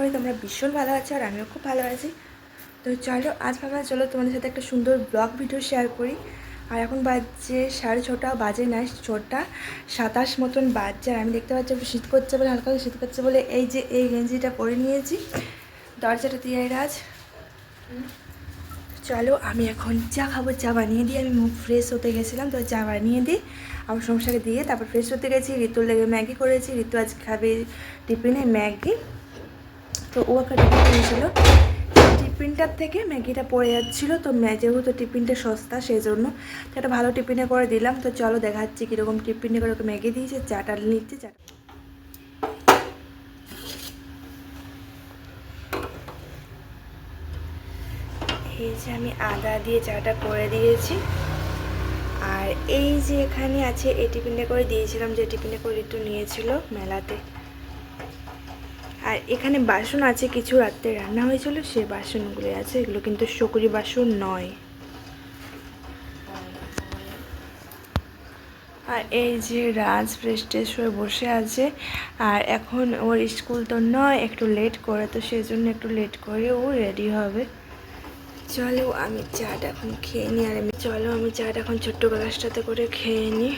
করি তোমরা ভীষণ ভালো আছো আর আমিও খুব ভালো আছি। তো চলো, আজ ভাবলাম চলো তোমাদের সাথে একটা সুন্দর ব্লগ ভিডিও শেয়ার করি। আর এখন বাজছে সাড়ে ছটা, বাজে না, ছটা সাতাশ মতন বাজছে। আর আমি দেখতে পাচ্ছি, শীত করছে বলে, হালকা শীত করছে বলে এই যে এই গেঞ্জিটা পরে নিয়েছি। দরজাটা দিয়ে রাজ। চলো, আমি এখন চা খাব, চা বানিয়ে দিই আমি মুখ ফ্রেশ হতে গেছিলাম, তো চা বানিয়ে দিই। আমার সংসারে দিয়ে তারপর ফ্রেশ হতে গেছি, ঋতুর লেগে ম্যাগি করেছি। ঋতু আজ খাবে টিফিনে ম্যাগি। তো ও একটা টিফিন নিয়েছিল টিফিনটার থেকে ম্যাগিটা পড়ে যাচ্ছিল। তো যেহেতু টিফিনটা সস্তা সেই জন্য তো একটা ভালো টিফিনে করে দিলাম। তো চলো দেখাচ্ছি কীরকম টিফিনে করে ওকে ম্যাগি দিয়েছে, চাটা নিচ্ছে, চাটা এই যে আমি আদা দিয়ে চাটা করে দিয়েছি। আর এই যে এখানে আছে, এই টিফিনটা করে দিয়েছিলাম, যে টিফিনে করে একটু নিয়েছিল মেলাতে। আর এখানে বাসন আছে কিছু রাত্রে রান্না হয়েছিল, সে বাসনগুলো আছে, এগুলো কিন্তু শকুরি বাসন নয়। আর এই যে রাজ ফ্রেশ ট্রেশ হয়ে বসে আছে, আর এখন ওর স্কুল তো নয়, একটু লেট করে, তো সেই জন্য একটু লেট করে ও রেডি হবে। চলো আমি চাটা এখন খেয়ে নিই, আর আমি চলো আমি চাটা এখন ছোট্ট গ্লাসটাতে করে খেয়ে নিই।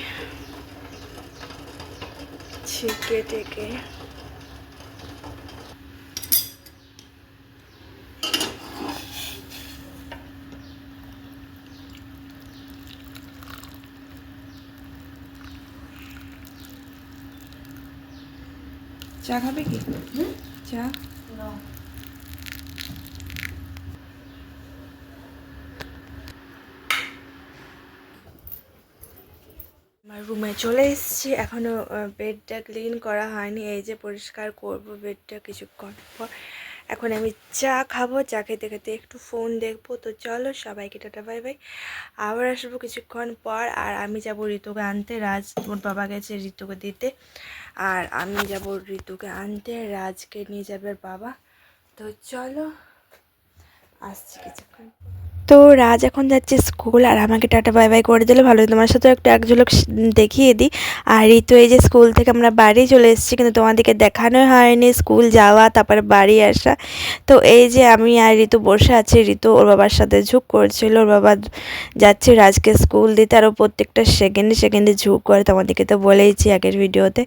ছিকে টেকে। চা খাবে কি? চা? আমার রুমে চলে এসেছি। এখনও বেডটা ক্লিন করা হয়নি। এই যে পরিষ্কার করব বেডটা কিছুক্ষণ পর। এখন আমি চা খাব, চা খেতে খেতে একটু ফোন দেখব। তো চলো সবাইকে টাটা, বাই বাই। আবার আসব কিছুক্ষণ পর। আর আমি যাব ঋতুকে আনতে। রাজ, ওর বাবা গেছে ঋতুকে দিতে। আর আমি যাব ঋতুকে আনতে। রাজকে নিয়ে যাবে বাবা। তো চলো, আসছি কিছুক্ষণ। তো রাজ এখন যাচ্ছে স্কুল আর আমাকে টাটা বাই বাই করে দিলে। ভালো। তোমার সাথে একটু এক ঝলক দেখিয়ে দিই। আর ঋতু এই যে স্কুল থেকে আমরা বাড়ি চলে এসেছি, কিন্তু তোমাদেরকে দেখানোই হয়নি স্কুল যাওয়া, তারপরে বাড়ি আসা। তো এই যে আমি আর ঋতু বসে আছি, ঋতু ওর বাবার সাথে ঝুঁক করছিল, ওর বাবা যাচ্ছে রাজকে স্কুল দিতে আর ও প্রত্যেকটা সেকেন্ডে সেকেন্ডে ঝুঁক করে। তোমাদেরকে তো বলেইছি আগের ভিডিওতে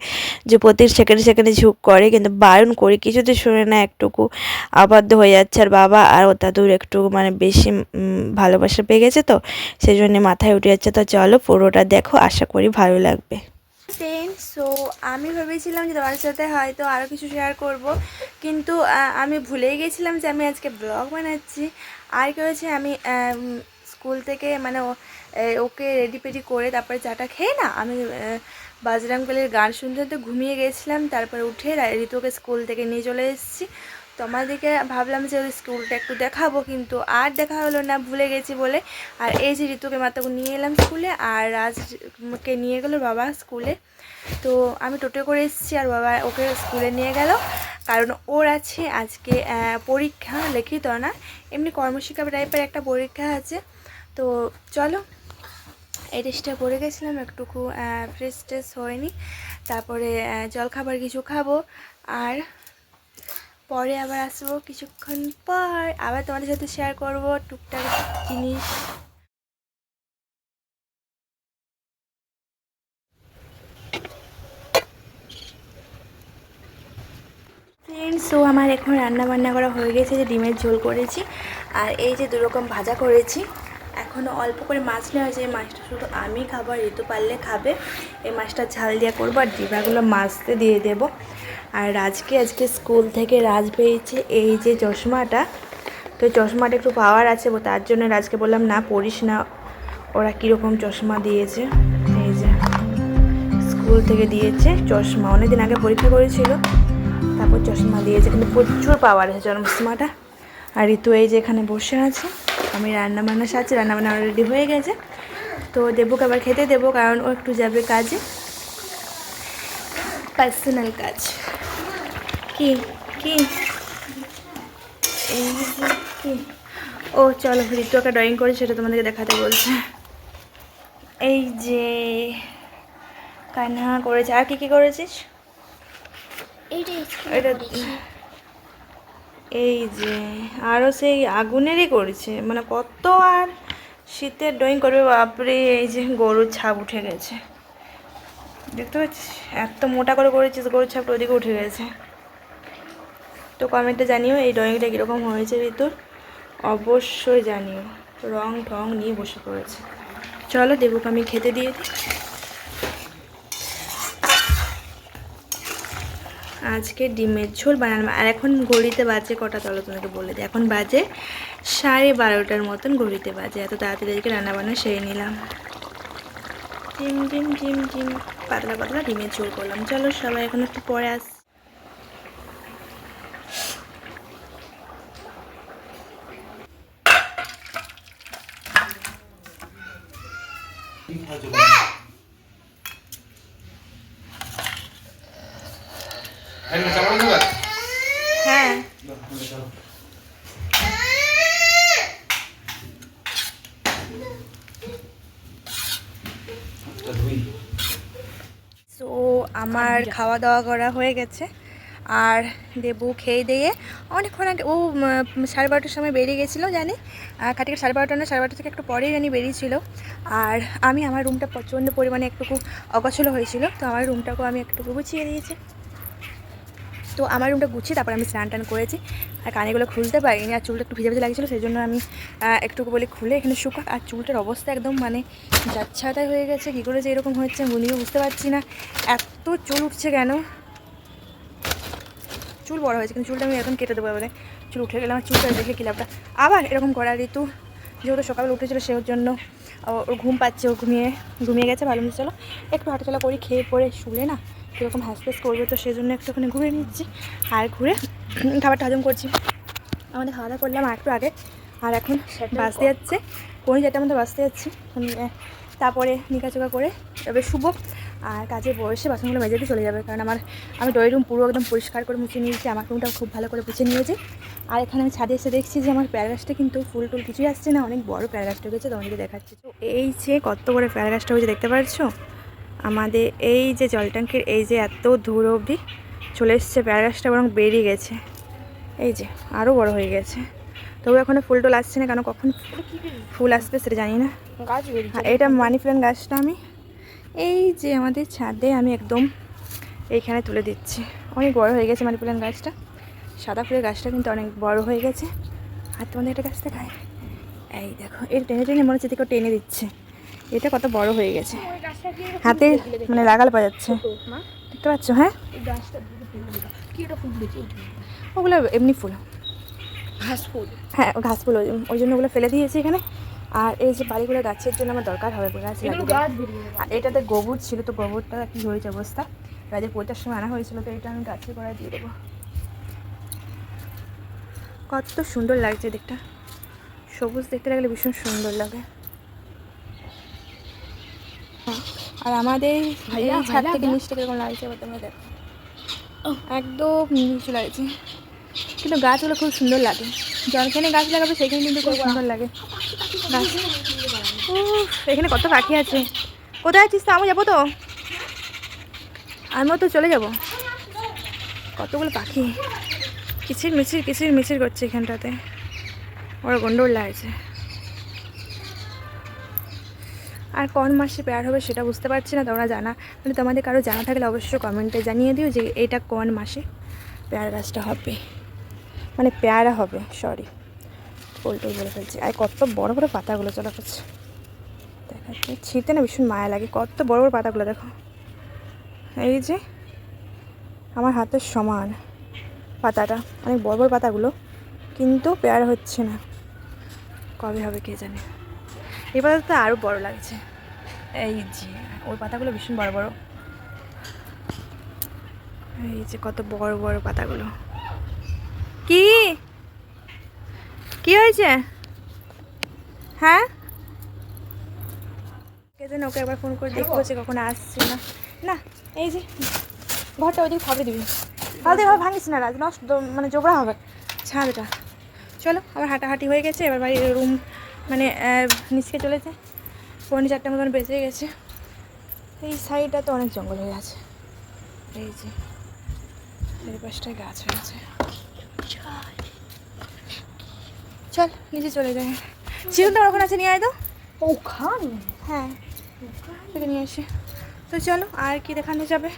যে প্রত্যেক সেকেন্ডে সেকেন্ডে ঝুঁক করে, কিন্তু বারণ করি, কিছুতে শুনে না একটুকু আবদ্ধ হয়ে যাচ্ছে। আর বাবা আর ও দাদুর একটু মানে বেশি ভালোবাসা পেয়ে গেছে তো সেই জন্য মাথায় উঠে যাচ্ছে, তো চলো পুরোটা দেখো, আশা করি ভালো লাগবে। সো আমি ভেবেছিলাম যে তোমার সাথে হয়তো আরও কিছু শেয়ার করব, কিন্তু আমি ভুলেই গেছিলাম যে আমি আজকে ব্লগ বানাচ্ছি। আর কি হয়েছে, আমি স্কুল থেকে মানে ওকে রেডি পেডি করে তারপরে চাটা খেয়ে না, আমি বাজরাঙ্গলের গান শুনতে শুনতে ঘুমিয়ে গেছিলাম, তারপরে উঠে ঋতুকে স্কুল থেকে নিয়ে চলে এসেছি। তো আমাদেরকে ভাবলাম যে ওই স্কুলটা একটু দেখাবো, কিন্তু আর দেখা হলো না, ভুলে গেছি বলে। আর এই যে ঋতুকে মাত্র নিয়ে এলাম স্কুলে, আর রাজকে নিয়ে গেলো বাবা স্কুলে। তো আমি টোটো করে এসেছি, আর বাবা ওকে স্কুলে নিয়ে গেল। কারণ ওর আছে আজকে পরীক্ষা লিখিত না, এমনি কর্মশিক্ষা টাইপের একটা পরীক্ষা আছে। তো চলো, এই ড্রেসটা পরে গেছিলাম, একটুকু ফ্রেশ ট্রেশ হয়নি। তারপরে জলখাবার কিছু খাব। আর পরে আবার আসব কিছুক্ষণ পর আবার তোমাদের সাথে শেয়ার করব টুকটাক জিনিস। ফ্রেন্ডস তো আমার এখন রান্না বান্না করা হয়ে গেছে যে ডিমের ঝোল করেছি আর এই যে দুরকম ভাজা করেছি। এখনও অল্প করে মাছ নেওয়া হয়েছে, এই মাছটা শুধু আমি খাব আর ঋতু পারলে খাবে। এই মাছটা ঝাল দিয়ে করব আর ডিবাগুলো মাছতে দিয়ে দেব। আর রাজকে আজকে স্কুল থেকে রাজ পেয়েছে এই যে চশমাটা। তো চশমাটা একটু পাওয়ার আছে তার জন্য রাজকে বললাম, না পড়িস না, ওরা কীরকম চশমা দিয়েছে। এই যে, স্কুল থেকে দিয়েছে চশমা। অনেকদিন আগে পরীক্ষা করেছিল, তারপর চশমা দিয়েছে, কিন্তু প্রচুর পাওয়ার আছে চশমাটা। আর ঋতু এই যে এখানে বসে আছে, আমি রান্না বান্না সারছি রান্না বান্না রেডি হয়ে গেছে। তো দেবুকে আবার খেতে দেবো, কারণ ও একটু যাবে কাজে। পার্সোনাল কাজ। কি? কি? এই কি? ও চলো ঋতু একটা ড্রয়িং করে সেটা তোমাদেরকে দেখাতে বলছে। এই যে কান্না করেছে। আর কি কি করেছিস? এটা এই যে আরও সেই আগুনেরই করেছে। মানে কত আর শীতের ড্রয়িং করবে বাপরে এই যে গরুর ছাপ উঠে গেছে। দেখতে পাচ্ছিস? এত মোটা করে করেছিস গরুর ছাপটা ওদিকে উঠে গেছে। তো কমেন্টে জানিও, এই ড্রয়িংটা কীরকম হয়েছে ঋতুর অবশ্যই জানিও, রং ঠং নিয়ে বসে পড়েছে। চলো দেবুকে আমি খেতে দিয়ে দিই। আজকে ডিমের ঝোল বানালাম। আর এখন ঘড়িতে বাজে কটা? চলো তোমাকে বলে দিই। এখন বাজে সাড়ে বারোটার মতন ঘড়িতে বাজে। এত তাড়াতাড়ি রান্নাবান্না সেরে নিলাম। ডিম ডিম ডিম ডিম পাতলা পাতলা ডিমের ঝোল করলাম। চলো সবাই এখন একটু পরে আস হ্যাঁ। সো আমার খাওয়া দাওয়া করা হয়ে গেছে। আর দেবু খেয়ে দিয়ে অনেকক্ষণ আগে ও সাড়ে বারোটার সময় বেরিয়ে গেছিল জানি। কাটিকে সাড়ে বারোটা না সাড়ে বারোটা থেকে একটু পরেই জানি বেরিয়েছিল। আর আমি আমার রুমটা প্রচণ্ড পরিমাণে একটুকু অগোছলো হয়েছিল তো আমার রুমটাকেও আমি একটুকু গুছিয়ে দিয়েছি। তো আমার রুমটা গুছিয়ে তারপর আমি স্নান টান করেছি। আর কানেগুলো খুলতে পারিনি আর চুলটা একটু ভিজে ভিজে লাগছিল সেই জন্য আমি একটুকু বলে খুলে এখানে শুকাক। আর চুলটার অবস্থা একদম মানে যাচ্ছাতায় হয়ে গেছে, কী করে যে এরকম হচ্ছে বুনিও বুঝতে পারছি না। এত চুল উঠছে কেন? চুল বড় হয়েছে, কিন্তু চুলটা আমি এখন কেটে দেবো এবারে। চুল উঠে গেলে আমার চুলটা দেখে কিলাপটা আবার এরকম করা ঋতু, যেহেতু সকালে উঠেছিল সে ওর জন্য ও- ওর ঘুম পাচ্ছে, ও ঘুমিয়ে ঘুমিয়ে গেছে, ভালো চলো। একটু হাঁটাচলা করি, খেয়ে পরে শুলে না। কীরকম হ্যাসপ্যাস করবে তো সেই জন্য একটুখানি ঘুরে নিচ্ছি আর ঘুরে খাবারটা হজম করছি। আমাদের খাওয়া দাওয়া করলাম আর একটু আগে আর এখন বাঁচতে যাচ্ছে পৌনে চারটার মধ্যে বাসতে যাচ্ছি তারপরে নিকাচুকা করে তবে শুভ আর কাজে বয়সে বাসনগুলো মেজেতে চলে যাবে কারণ আমার আমি ড্রয়িং রুম পুরো একদম পরিষ্কার করে মুছে নিয়েছি আমার রুমটা খুব ভালো করে মুছে নিয়েছি। আর এখানে আমি ছাদে এসে দেখছি যে আমার প্যারা গাছটা কিন্তু ফুল টুল কিছুই আসছে না অনেক বড় প্যারা গাছটা হয়েছে তোমাদেরকে দেখাচ্ছি। তো এই যে কত বড় প্যারা গাছটা হয়েছে দেখতে পাচ্ছ? আমাদের এই যে জল ট্যাঙ্কের এই যে এত দূর অবধি চলে এসছে প্যারা গাছটা বরং বেরিয়ে গেছে। এই যে আরও বড় হয়ে গেছে। তবু এখনও ফুল টুল আসছে না কেন কখন ফুল আসবে সেটা জানি না। গাছ এটা মানি প্ল্যান্ট গাছটা আমি। এই যে আমাদের ছাদে আমি একদম এইখানে তুলে দিচ্ছি। অনেক বড় হয়ে গেছে মানি প্ল্যান্ট গাছটা। সাদা ফুলের গাছটা কিন্তু অনেক বড় হয়ে গেছে। আর তোমাদের একটা গাছ দেখায় এই দেখো এর টেনে টেনে মনে হচ্ছে টেনে দিচ্ছে। এটা কত বড় হয়ে গেছে। হাতে মানে লাগাল পাওয়া যাচ্ছে। দেখতে পাচ্ছ হ্যাঁ? ওগুলো এমনি ফুল। ঘাস ফুল। হ্যাঁ ঘাস ফুল ওই- জন্য ওগুলো ফেলে দিয়েছি এখানে। আর এই যে বাড়িগুলো গাছের জন্য আমার দরকার হবে গাছ আর এটাতে গোবর ছিল তো গোবরটা কি হয়েছে অবস্থা? রাজের পৈতার সময় আনা হয়েছিল তো এটা আমি গাছের গোড়ায় দিয়ে দেবো। কত সুন্দর লাগছে দেখটা সবুজ দেখতে লাগলে ভীষণ সুন্দর লাগে। আর আমাদের ছাদ থেকে ভাইয়া। মিষ্টি লাগছে এবার তোমরা দেখো একদম নিচু লাগছে কিন্তু গাছগুলো খুব সুন্দর লাগে। যেখানে গাছ লাগাবে সেখানে কিন্তু খুব সুন্দর লাগে। গাছ। এখানে কত পাখি আছে। কোথায় আছিস তো? আমি যাব তো। আমিও তো চলে যাব। কতগুলো পাখি। কিচির মিচির কিচির মিচির করছে এখানটাতে। ওরা গন্ডোল লাগছে আর কোন মাসে পেয়ার হবে সেটা বুঝতে পারছি না, তোমরা জানা। মানে তোমাদের কারও জানা থাকলে অবশ্যই কমেন্টে জানিয়ে দিও যে এটা কোন মাসে পেয়ারা গাছটা হবে। মানে পেয়ারা হবে সরি পোলটুল বলে ফেলছি। আর কত বড় বড় পাতাগুলো চলা করছে দেখাচ্ছে। ছিঁড়তে না ভীষণ মায়া লাগে। কত বড় বড় পাতাগুলো দেখো। এই যে, আমার হাতের সমান পাতাটা। অনেক বড় বড় পাতাগুলো, কিন্তু পেয়ারা হচ্ছে না। কবে হবে কে জানে। এই পাতাটা তো আরও বড় লাগছে। এই যে ওই পাতাগুলো ভীষণ বড় বড়। এই যে কত বড় বড় পাতাগুলো। কি? কি হয়েছে? হ্যাঁ? কে যেন ওকে একবার ফোন করে দেখব যে কখন আসছে না। না এই যে ঘরটা ওইদিকে ফাবড়ে দিবি। ফালতে এবার ভাঙিস না রাজ নষ্ট মানে জোবড়া হবে। ছাদটা চলো আমার হাঁটাহাঁটি হয়ে গেছে এবার বাড়ির রুম মানে নিচকে চলেছে। পৌনে চারটে মতন বেঁচে গেছে। এই সাইডটা তো অনেক জঙ্গল হয়ে আছে। এই যে চারিপাশটায় গাছ হয়ে হয়েছে চল নিচে চলে যাই। তো ওখানে আছে নিয়ে আয় তো। ওখান? হ্যাঁ নিয়ে এসে তো চলো আর কি দেখানো যাবে?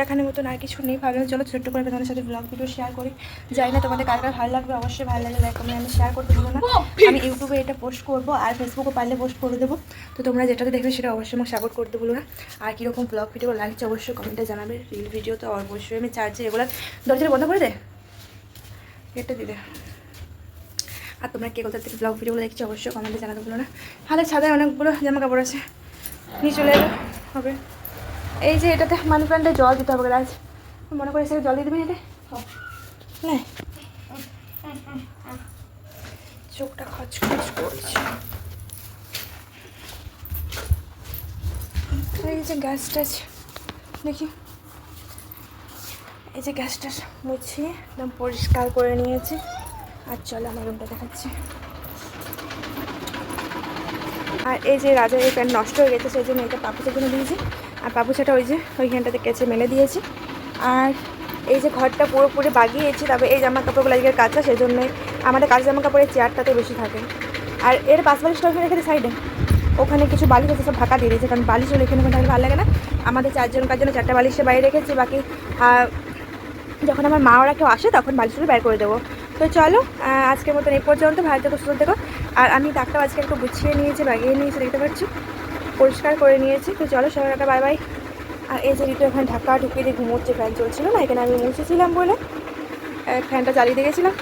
দেখানোর মতন আর কিছু নেই ভাবলাম চলো ছোট্ট করে তোমাদের সাথে ব্লগ ভিডিও শেয়ার করি। জানি না তোমাদের কার কার ভালো লাগবে অবশ্যই ভালো লাগলে লাইক আমি শেয়ার করতে দেবো না। আমি ইউটিউবে এটা পোস্ট করব আর ফেসবুকে পারলে পোস্ট করে দেবো। তো তোমরা যেটাতে দেখবে সেটা অবশ্যই আমাকে সাপোর্ট করতে বলো না। আর কীরকম ব্লগ ভিডিও লাগছে অবশ্যই কমেন্টে জানাবে। রিল ভিডিও তো অবশ্যই আমি চার্জে এগুলো দরজাটা বন্ধ করে দে। এটা দিদে আর তোমরা কে কোথা থেকে ব্লগ ভিডিওগুলো দেখছ অবশ্যই কমেন্টে জানাতে বলো না। হাতে ছাদায় অনেকগুলো জামা কাপড় আছে। নিয়ে চলে এলো। হবে। এই যে এটাতে মানি প্ল্যান্টে জল দিতে হবে গাছ মনে করে সেটা জল দিয়ে দেবেন এটা? হ্যাঁ চোখটা খচখচ করছে। এই যে গ্যাস টাছ দেখি। এই যে গ্যাস টাছ মুছিয়ে একদম পরিষ্কার করে নিয়েছি। আর চলো আমার রুমটা দেখাচ্ছি। আর এই যে রাজার এই প্যান্ট নষ্ট হয়ে গেছে, সেই জন্য এটা পাপুচের জন্য দিয়েছি। আর পাপুচাটা ওই যে ওইখানটাতে কেচে মেলে দিয়েছি। আর এই যে ঘরটা পুরোপুরি বাগিয়েছি, তবে এই জামা কাপড়গুলো আজকে কাঁচা সেই জন্যে আমাদের কাঁচা জামা কাপড়ের চেয়ারটাতে বেশি থাকে। আর এর বালিশটা ওখানে রেখে সাইডে ওখানে কিছু বালিশ আছে, সব ঢাকা দিয়ে দিয়েছে, কারণ বালিশ হলে এখানে থাকলে ভালো লাগে না। আমাদের চারজন কার জন্য চারটা বালিশে বাইরে রেখেছি, বাকি যখন আমার মা ওরা কেউ আসে, তখন বালিশগুলো বের করে দেবো। তো চলো আজকের মতন এই পর্যন্ত। থেকো, সুস্থ থেকো। আর আমি দাগটাও আজকে একটু গুছিয়ে নিয়েছি বাগিয়ে নিয়েছি, দেখতে পাচ্ছি? পরিষ্কার করে নিয়েছি। তো চলো সবাই একটা বাই বাই আর এই যে ঋতু এখানে ঢাকা ঢুকিয়ে দিয়ে ঘুমোচ্ছে ফ্যান চলছিল না, এখানে আমি মুছেছিলাম বলে। ফ্যানটা চালিয়ে দিয়ে গেছিলাম।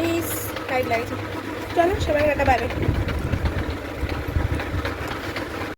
এই টাইট লাগছে চলো সবাই একটা বাই বাই